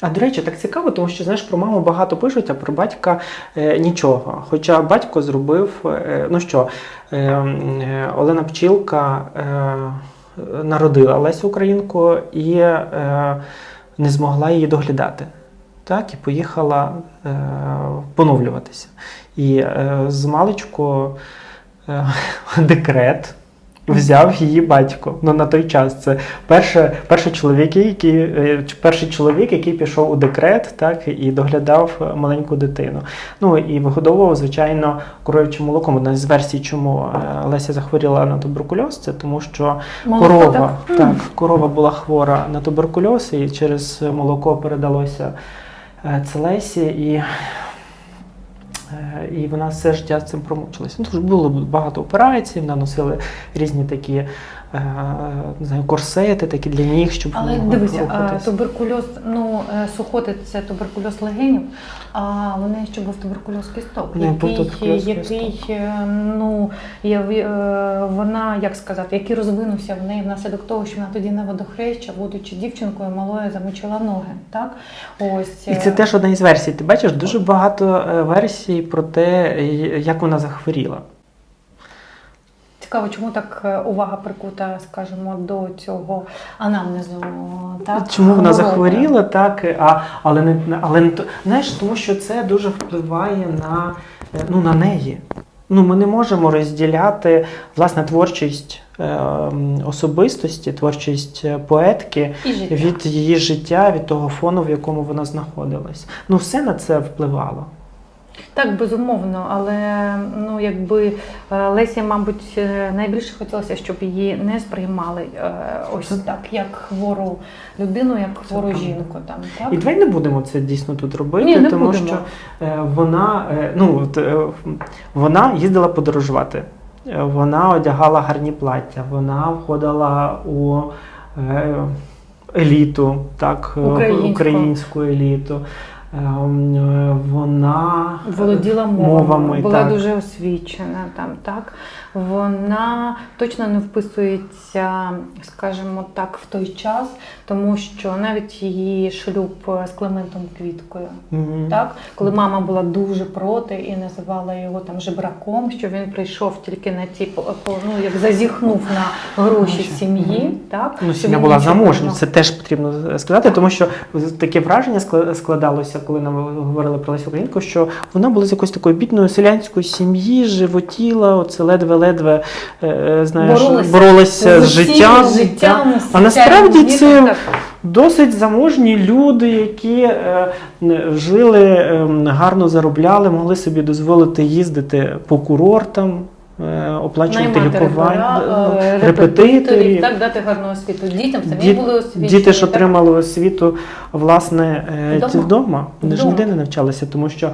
А до речі, так цікаво, тому що знаєш, про маму багато пишуть, а про батька е, нічого. Хоча батько зробив, е, ну що, е, е, Олена Пчілка е, народила Лесю Українку і е, не змогла її доглядати. Так, і поїхала е, поновлюватися. І е, з маличку е, декрет взяв її батько. Ну на той час це перше, перший чоловік, який е, перший чоловік, який пішов у декрет, так і доглядав е, маленьку дитину. Ну і вигодовував, звичайно, коров'ячим молоком. Одна з версій, чому е, Леся захворіла на туберкульоз, це тому що Молоко, корова, так? так, корова була хвора на туберкульоз, і через молоко передалося це Лесі, і, і вона все життя з цим промучилася. Ну, тож було багато операцій, вона носила різні такі е, не знаю, корсети, такі для ніг, щоб Але дивися, рухатись. туберкульоз, ну е, сухоти це туберкульоз легенів, а вони ще був туберкульоз кісток, Не, був який, туберкульоз який е, ну е, вона, як сказати, який розвинувся в неї внаслідок того, що вона тоді на водохреща, будучи дівчинкою малою, замочила ноги. Так ось І це е, теж одна із версій. Ти бачиш дуже багато е, версій про те, е, як вона захворіла. Цікаво, чому так е, увага прикута, скажімо, до цього анамнезу. Так Чому вона захворіла, так, а, але не але не знаєш, тому що це дуже впливає на, е, ну, на неї. Ну, ми не можемо розділяти власне творчість е, особистості, творчість е, поетки від її життя, від того фону, в якому вона знаходилась. Ну, все на це впливало. Так, безумовно, але ну якби е, Лесі, мабуть, е, найбільше хотілося, щоб її не сприймали е, ось так, як хвору людину, як хвору жінку. Там так І давай не будемо це дійсно тут робити, Ні, не тому будемо. що вона, ну, от, вона їздила подорожувати. Вона одягала гарні плаття, вона входила у еліту, так, Українську. українську еліту. Е, м, е, Вона володіла мовами, мовами, була так. дуже освічена там, так вона точно не вписується, скажімо так, в той час, тому що навіть її шлюб з Клементом Квіткою. Мгм. Так, коли мама була дуже проти і називала його там жебраком, що він прийшов тільки на ті ну як зазіхнув на гроші сім'ї, Мгм. так Ну, сім'я була ну, це теж потрібно сказати, тому що таке враження скла- складалося, коли нам говорили про Лесю Українку, що вона була з якоїсь такої бідної селянської сім'ї, животіла, оце ледве-ледве е, знаєш, боролася, боролася з життям. життям, з А насправді це так. досить заможні люди, які е, жили, е, гарно заробляли, могли собі дозволити їздити по курортам. Е, Оплачувати Наймати лікування, е, е, репетиторів, так дати гарну освіту дітям, самі Ді, були освічені. Діти ж отримали освіту власне Вдома. вдома. Вони ж ніде не навчалися, тому що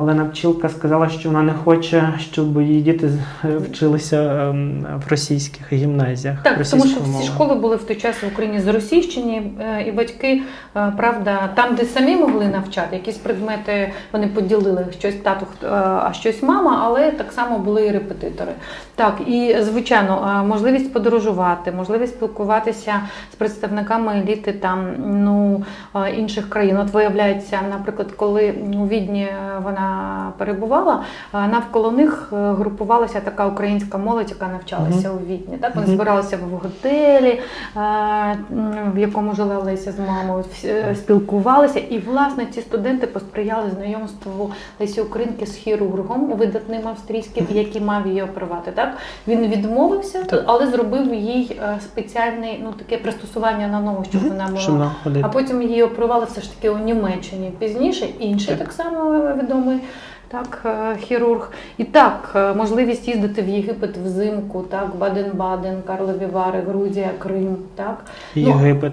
Олена Пчілка сказала, що вона не хоче, щоб її діти е, вчилися ем, в російських гімназіях. Так, тому що всі школи були в той час в Україні зросійщені, е, і батьки, е, правда, там, де самі могли навчати, якісь предмети вони поділили щось тату, е, а щось мама, але так само були і репетитори. Так, і звичайно, е, можливість подорожувати, можливість спілкуватися з представниками еліти там ну е, інших країн. От виявляється, наприклад, коли у Відні е, вона перебувала, навколо них е, групувалася така українська молодь, яка навчалася у Відні. Так вони Мгм. збиралися в готелі, е, в якому жила Леся з мамою, е, спілкувалися. І власне ці студенти посприяли знайомству Лесі Українки з хірургом видатним австрійським, який мав її оперувати. Так він відмовився, але зробив їй спеціальне ну таке пристосування на ногу, щоб вона була. А потім її оперували все ж таки у Німеччині. Пізніше інший Так. так, само відомий так, е, хірург. І так, е, можливість їздити в Єгипет взимку, так, Баден-Баден, Карлові Вари, Грузія, Крим. Так. Єгипет.